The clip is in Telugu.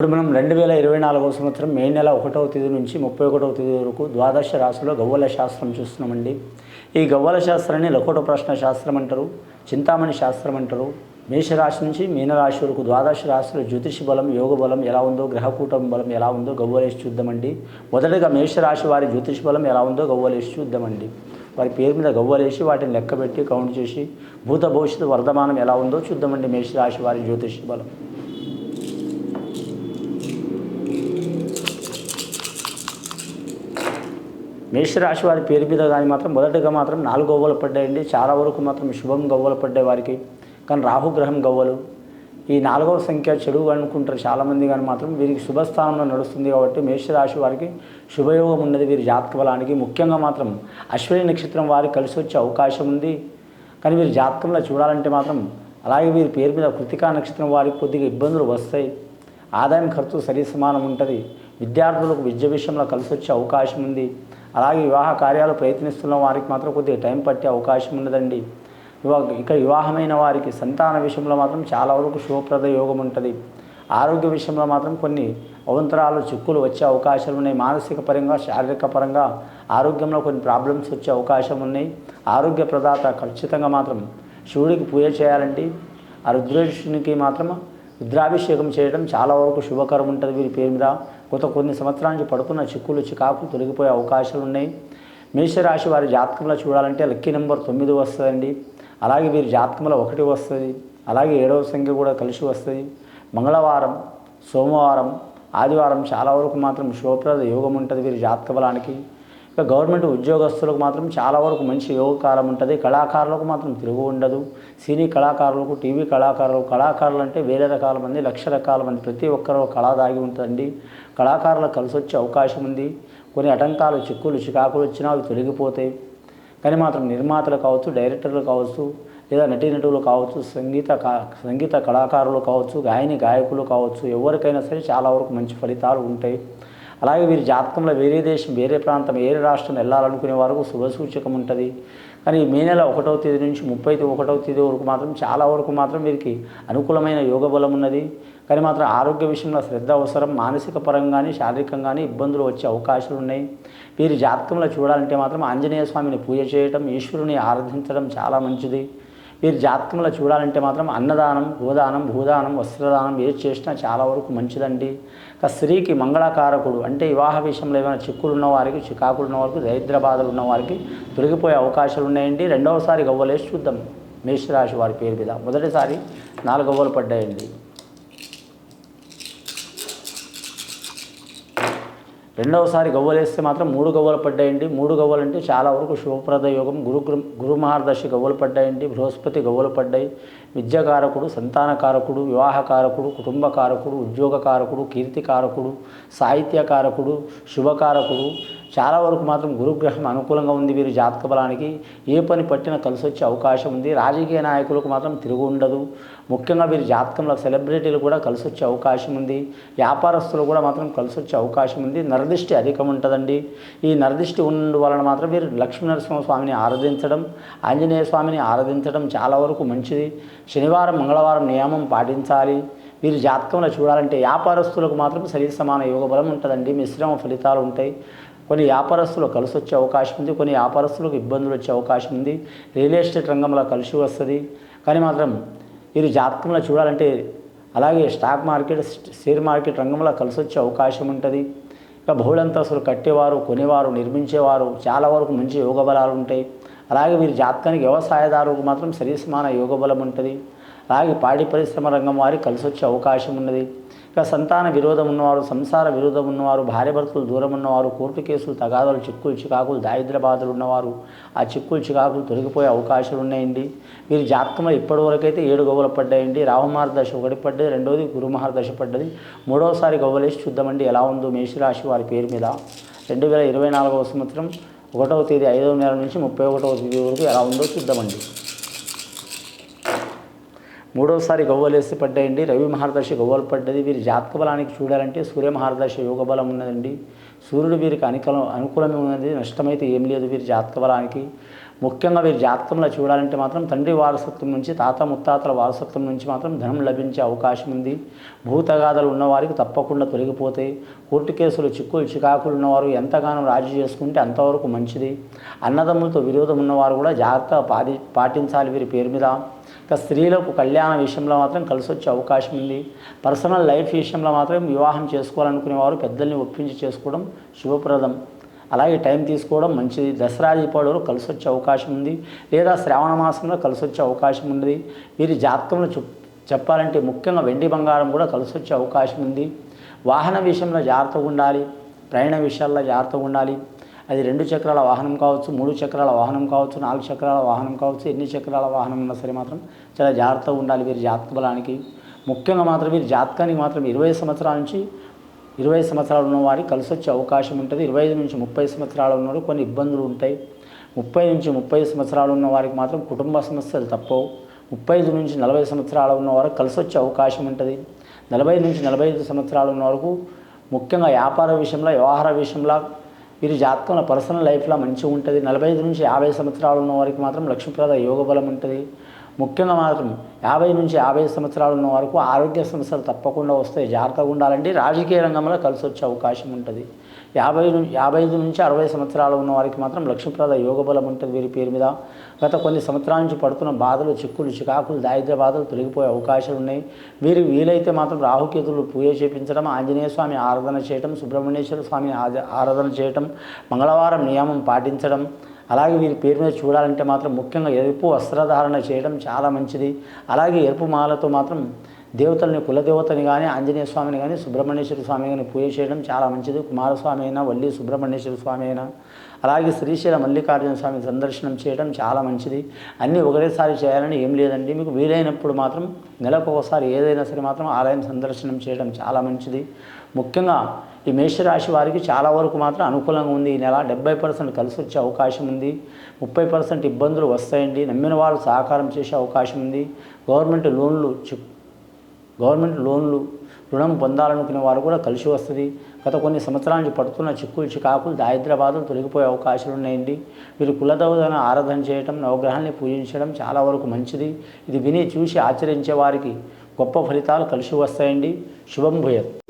ఇప్పుడు మనం రెండు వేల ఇరవై నాలుగవ సంవత్సరం మే నెల ఒకటవ తేదీ నుంచి ముప్పై ఒకటవ తేదీ వరకు ద్వాదశ రాశిలో గవ్వల శాస్త్రం చూస్తున్నామండి. ఈ గవ్వల శాస్త్రాన్ని లకోట ప్రశ్న శాస్త్రం అంటారు చింతామణి శాస్త్రం అంటారు. మేషరాశి నుంచి మీనరాశి వరకు ద్వాదశ రాశిలో జ్యోతిష బలం యోగ బలం ఎలా ఉందో గ్రహకూటం బలం ఎలా ఉందో గవ్వలేసి చూద్దామండి. మొదటగా మేషరాశి వారి జ్యోతిష బలం ఎలా ఉందో గవ్వలేసి చూద్దామండి. వారి పేరు మీద గవ్వలేసి వాటిని లెక్కబెట్టి కౌంట్ చేసి భూత భవిష్యత్తు వర్ధమానం ఎలా ఉందో చూద్దామండి మేషరాశి వారి జ్యోతిష బలం. మేషరాశి వారి పేరు మీద కానీ మాత్రం మొదటగా మాత్రం నాలుగు గవ్వలు పడ్డాయండి. చాలా వరకు మాత్రం శుభం గవ్వలు పడ్డాయి వారికి. కానీ రాహుగ్రహం గవ్వలు. ఈ నాలుగవ సంఖ్య చెడు అనుకుంటారు చాలామంది కానీ మాత్రం వీరికి శుభస్థానంలో నడుస్తుంది కాబట్టి మేషరాశి వారికి శుభయోగం ఉన్నది. వీరి జాతక బలానికి ముఖ్యంగా మాత్రం అశ్విని నక్షత్రం వారికి కలిసి వచ్చే అవకాశం ఉంది. కానీ వీరి జాతకంలో చూడాలంటే మాత్రం అలాగే వీరి పేరు మీద కృతికా నక్షత్రం వారికి కొద్దిగా ఇబ్బందులు వస్తాయి. ఆదాయం ఖర్చు సరి సమానం ఉంటుంది. విద్యార్థులకు విద్య విషయంలో కలిసి వచ్చే అవకాశం ఉంది. అలాగే వివాహ కార్యాలు ప్రయత్నిస్తున్న వారికి మాత్రం కొద్దిగా టైం పట్టే అవకాశం ఉన్నదండి. ఇక వివాహమైన వారికి సంతాన విషయంలో మాత్రం చాలా వరకు శుభప్రద యోగం ఉంటుంది. ఆరోగ్య విషయంలో మాత్రం కొన్ని అవంతరాలు చిక్కులు వచ్చే అవకాశాలు ఉన్నాయి. మానసిక పరంగా శారీరక పరంగా ఆరోగ్యంలో కొన్ని ప్రాబ్లమ్స్ వచ్చే అవకాశం ఉన్నాయి. ఆరోగ్య ప్రదాత ఖచ్చితంగా మాత్రం శివుడికి పూజ చేయాలంటే ఆ రుద్రేషునికి మాత్రం రుద్రాభిషేకం చేయడం చాలా వరకు శుభకరం ఉంటుంది వీరి పేరు మీద. గత కొన్ని సంవత్సరాల నుంచి పడుతున్న చిక్కులు చికాకులు తొలగిపోయే అవకాశాలు ఉన్నాయి. మేషరాశి వారి జాతకంలో చూడాలంటే లక్కీ నెంబర్ తొమ్మిది వస్తుందండి. అలాగే వీరి జాతకంలో ఒకటి వస్తుంది. అలాగే ఏడవ సంఖ్య కూడా కలిసి వస్తుంది. మంగళవారం సోమవారం ఆదివారం చాలా వరకు మాత్రం శుభప్రద యోగం ఉంటుంది వీరి జాతక బలానికి ఇక గవర్నమెంట్ ఉద్యోగస్తులకు మాత్రం చాలా వరకు మంచి యోగకాలం ఉంటుంది. కళాకారులకు మాత్రం తిరుగు ఉండదు. సినీ కళాకారులకు టీవీ కళాకారులు కళాకారులు అంటే వేరే రకాల మంది లక్ష రకాల మంది ప్రతి ఒక్కరు కళ దాగి ఉంటుందండి. కళాకారులకు కలిసి వచ్చే అవకాశం ఉంది. కొన్ని ఆటంకాలు చిక్కులు చికాకులు వచ్చినా అవి తొలగిపోతాయి. కానీ మాత్రం నిర్మాతలు కావచ్చు డైరెక్టర్లు కావచ్చు లేదా నటీనటులు కావచ్చు సంగీత సంగీత కళాకారులు కావచ్చు గాయని గాయకులు కావచ్చు ఎవరికైనా సరే చాలా వరకు మంచి ఫలితాలు ఉంటాయి. అలాగే వీరి జాతకంలో వేరే దేశం వేరే ప్రాంతం వేరే రాష్ట్రం వెళ్ళాలనుకునే వరకు శుభసూచకం ఉంటుంది. కానీ మే నెల ఒకటవ తేదీ నుంచి ముప్పై ఒకటవ తేదీ వరకు మాత్రం చాలా వరకు మాత్రం వీరికి అనుకూలమైన యోగ బలం ఉన్నది. కానీ మాత్రం ఆరోగ్య విషయంలో శ్రద్ధ అవసరం మానసిక పరంగాని శారీరకంగాని ఇబ్బందులు వచ్చే అవకాశాలు ఉన్నాయి. వీరి జాతకంలో చూడాలంటే మాత్రం ఆంజనేయ స్వామిని పూజ చేయటం ఈశ్వరుని ఆరాధించడం చాలా మంచిది. వీరి జాతకంలో చూడాలంటే మాత్రం అన్నదానం గోదానం భూదానం వస్త్రదానం ఏది చేసినా చాలా వరకు మంచిదండి. ఇక స్త్రీకి మంగళకారకుడు అంటే వివాహ విషయంలో ఏమైనా చిక్కులు ఉన్న వారికి చికాకులు ఉన్న వారికి దరిద్ర బాధలు ఉన్న వారికి అవకాశాలు ఉన్నాయండి. రెండవసారి గవ్వలేసి చూద్దాం. మేషరాశి వారి పేరు మీద. మొదటిసారి నాలుగు గవ్వలు పడ్డాయండి. రెండవసారి గవ్వలేస్తే మాత్రం మూడు గవ్వలు పడ్డాయండి. మూడు గవ్వలు అంటే చాలా వరకు శుభప్రద యోగం. గురు గురు మహార్దర్శి గవ్వలు పడ్డాయండి. బృహస్పతి గవ్వలు పడ్డాయి. విద్యాకారకుడు సంతానకారకుడు వివాహకారకుడు కుటుంబకారకుడు ఉద్యోగకారకుడు కీర్తికారకుడు సాహిత్యకారకుడు శుభకారకుడు చాలా వరకు మాత్రం గురుగ్రహం అనుకూలంగా ఉంది వీరి జాతక బలానికి. ఏ పని పట్టినా కలిసి వచ్చే అవకాశం ఉంది. రాజకీయ నాయకులకు మాత్రం తిరుగు ఉండదు. ముఖ్యంగా వీరి జాతకంలో సెలబ్రిటీలు కూడా కలిసి వచ్చే అవకాశం ఉంది. వ్యాపారస్తులు కూడా మాత్రం కలిసి వచ్చే అవకాశం ఉంది. నరదిష్టి అధికం ఉంటుందండి. ఈ నరదిష్టి ఉండడం వలన మాత్రం వీరు లక్ష్మీనరసింహ స్వామిని ఆరాధించడం ఆంజనేయ స్వామిని ఆరాధించడం చాలా వరకు మంచిది. శనివారం మంగళవారం నియమం పాటించాలి. వీరి జాతకంలో చూడాలంటే వ్యాపారస్తులకు మాత్రం సరి సమాన యోగ బలం ఉంటుందండి. మిశ్రమ ఫలితాలు ఉంటాయి. కొన్ని వ్యాపారస్తులు కలిసి వచ్చే అవకాశం ఉంది కొన్ని వ్యాపారస్తులకు ఇబ్బందులు వచ్చే అవకాశం ఉంది. రియల్ ఎస్టేట్ రంగంలో కలిసి వస్తుంది. కానీ మాత్రం వీరు జాతకంలో చూడాలంటే అలాగే స్టాక్ మార్కెట్ షేర్ మార్కెట్ రంగంలో కలిసి వచ్చే అవకాశం ఉంటుంది. ఇక బహుళంతస్తులు కట్టేవారు కొనేవారు నిర్మించేవారు చాలా వరకు మంచి యోగ బలాలు ఉంటాయి. అలాగే వీరి జాతకానికి వ్యవసాయదారులకు మాత్రం సరి సమాన యోగ బలం ఉంటుంది. అలాగే పాడి పరిశ్రమ రంగం వారికి కలిసి వచ్చే అవకాశం ఉన్నది. ఇక సంతాన విరోధం ఉన్నవారు సంసార విరోధం ఉన్నవారు భార్య భర్తలు దూరం ఉన్నవారు కోర్టు కేసులు తగాదాలు చిక్కులు చికాకులు దారిద్ర బాధలు ఉన్నవారు ఆ చిక్కులు చికాకులు తొలగిపోయే అవకాశాలు ఉన్నాయండి. వీరి జాతకంలో ఇప్పటి వరకైతే ఏడు గవ్వలు పడ్డాయండి. రాహుమార్ దశ ఒకటి పడ్డది రెండవది గురుమహార్ దశ పడ్డది. మూడవసారి గవ్వలేసి చూద్దామండి ఎలా ఉందో మేషరాశి వారి పేరు మీద. రెండు వేల ఇరవై నాలుగవ సంవత్సరం ఒకటవ తేదీ ఐదవ నెల నుంచి ముప్పై ఒకటవ తేదీ వరకు ఎలా ఉందో చూద్దామండి. మూడోసారి గవ్వలేసి పడ్డాయండి. రవి మహారదశ గవ్వలు పడ్డది. వీరి జాతక బలానికి చూడాలంటే సూర్య మహారదశ యోగ బలం ఉన్నదండి. సూర్యుడు వీరికి అనుకూలం అనుకూలమే ఉన్నది. నష్టమైతే ఏం లేదు వీరి జాతక బలానికి ముఖ్యంగా వీరి జాతకంలో చూడాలంటే మాత్రం తండ్రి వారసత్వం నుంచి తాత ముత్తాతల వారసత్వం నుంచి మాత్రం ధనం లభించే అవకాశం ఉంది. భూతగాథలు ఉన్నవారికి తప్పకుండా తొలగిపోతాయి కోర్టు కేసులు చిక్కులు చికాకులు ఉన్నవారు ఎంతగానో రాజీ చేసుకుంటే అంతవరకు మంచిది. అన్నదమ్ములతో విరోధం ఉన్నవారు కూడా జాగ్రత్త పాటి పాటించాలి వీరి పేరు మీద. ఇక స్త్రీలకు కళ్యాణ విషయంలో మాత్రం కలిసి వచ్చే అవకాశం ఉంది. పర్సనల్ లైఫ్ విషయంలో మాత్రం వివాహం చేసుకోవాలనుకునేవారు పెద్దల్ని ఒప్పించి చేసుకోవడం శుభప్రదం. అలాగే టైం తీసుకోవడం మంచిది. దసరా దీపావళిలో కలిసి వచ్చే అవకాశం ఉంది. లేదా శ్రావణ మాసంలో కలిసి వచ్చే అవకాశం ఉంది వీరి జాతకంలో చెప్ చెప్పాలంటే ముఖ్యంగా వెండి బంగారం కూడా కలిసి వచ్చే అవకాశం ఉంది. వాహన విషయంలో జాగ్రత్తగా ఉండాలి. ప్రయాణ విషయాల్లో జాగ్రత్తగా ఉండాలి. అది రెండు చక్రాల వాహనం కావచ్చు మూడు చక్రాల వాహనం కావచ్చు నాలుగు చక్రాల వాహనం కావచ్చు ఎన్ని చక్రాల వాహనం ఉన్నా సరే మాత్రం చాలా జాగ్రత్తగా ఉండాలి వీరి జాతక బలానికి. ముఖ్యంగా మాత్రం వీరి జాతకానికి మాత్రం ఇరవై సంవత్సరాల నుంచి ఇరవై సంవత్సరాలు ఉన్నవారికి కలిసి వచ్చే అవకాశం ఉంటుంది. ఇరవై ఐదు నుంచి ముప్పై సంవత్సరాలు ఉన్నవారు కొన్ని ఇబ్బందులు ఉంటాయి. ముప్పై నుంచి ముప్పై సంవత్సరాలు ఉన్న వారికి మాత్రం కుటుంబ సమస్యలు తప్పవు. ముప్పై ఐదు నుంచి నలభై సంవత్సరాలు ఉన్న వారికి కలిసి వచ్చే అవకాశం ఉంటుంది. నలభై నుంచి నలభై ఐదు సంవత్సరాలు ఉన్న వరకు ముఖ్యంగా వ్యాపార విషయంలో వ్యవహార విషయంలో వీరి జాతకంలో పర్సనల్ లైఫ్లో మంచిగా ఉంటుంది. నలభై ఐదు నుంచి యాభై సంవత్సరాలు ఉన్న వారికి మాత్రం లక్ష్మీప్రద యోగ బలం ఉంటుంది. ముఖ్యంగా మాత్రం యాభై నుంచి యాభై సంవత్సరాలు ఉన్న వరకు ఆరోగ్య సమస్యలు తప్పకుండా వస్తాయి. జాగ్రత్తగా ఉండాలంటే రాజకీయ రంగంలో కలిసి వచ్చే అవకాశం ఉంటుంది. యాభై యాభై ఐదు నుంచి అరవై సంవత్సరాలు ఉన్న వారికి మాత్రం లక్ష్మీప్రద యోగ బలం ఉంటుంది వీరి పేరు మీద. గత కొన్ని సంవత్సరాల నుంచి పడుతున్న బాధలు చిక్కులు చికాకులు దారిద్ర బాధలు తొలగిపోయే అవకాశాలు ఉన్నాయి. వీరు వీలైతే మాత్రం రాహుకేతులు పూజ చేపించడం ఆంజనేయ స్వామి ఆరాధన చేయటం సుబ్రహ్మణ్యేశ్వర స్వామిని ఆద- ఆరాధన చేయటం మంగళవారం నియమం పాటించడం. అలాగే వీరి పేరు మీద చూడాలంటే మాత్రం ముఖ్యంగా ఎరుపు వస్త్రధారణ చేయడం చాలా మంచిది. అలాగే ఎరుపు మాలతో మాత్రం దేవతల్ని కులదేవతని కానీ ఆంజనేయ స్వామిని కానీ సుబ్రహ్మణ్యేశ్వర స్వామి కానీ పూజ చేయడం చాలా మంచిది. కుమారస్వామి అయినా వల్లి సుబ్రహ్మణ్యేశ్వర స్వామి అయినా అలాగే శ్రీశైల మల్లికార్జున స్వామి సందర్శనం చేయడం చాలా మంచిది. అన్నీ ఒకటేసారి చేయాలని ఏం లేదండి. మీకు వీలైనప్పుడు మాత్రం నెలకు ఒకసారి ఏదైనా సరే మాత్రం ఆలయం సందర్శనం చేయడం చాలా మంచిది. ముఖ్యంగా ఈ మేషరాశి వారికి చాలా వరకు మాత్రం అనుకూలంగా ఉంది. ఈ నెల డెబ్బై పర్సెంట్ కలిసి వచ్చే అవకాశం ఉంది. ముప్పై పర్సెంట్ ఇబ్బందులు వస్తాయండి. నమ్మిన వారు సహకారం చేసే అవకాశం ఉంది. గవర్నమెంట్ లోన్లు గవర్నమెంట్ లోన్లు రుణం పొందాలనుకునే వారు కూడా కలిసి వస్తుంది. గత కొన్ని సంవత్సరాల నుంచి పడుతున్న చిక్కులు చికాకులు దారిద్ర్యబాధలు తొలగిపోయే అవకాశాలు ఉన్నాయండి. మీరు కులదౌదన ఆరాధన చేయటం నవగ్రహాన్ని పూజించడం చాలా వరకు మంచిది. ఇది విని చూసి ఆచరించే వారికి గొప్ప ఫలితాలు కలిసి వస్తాయండి. శుభం భూయత్.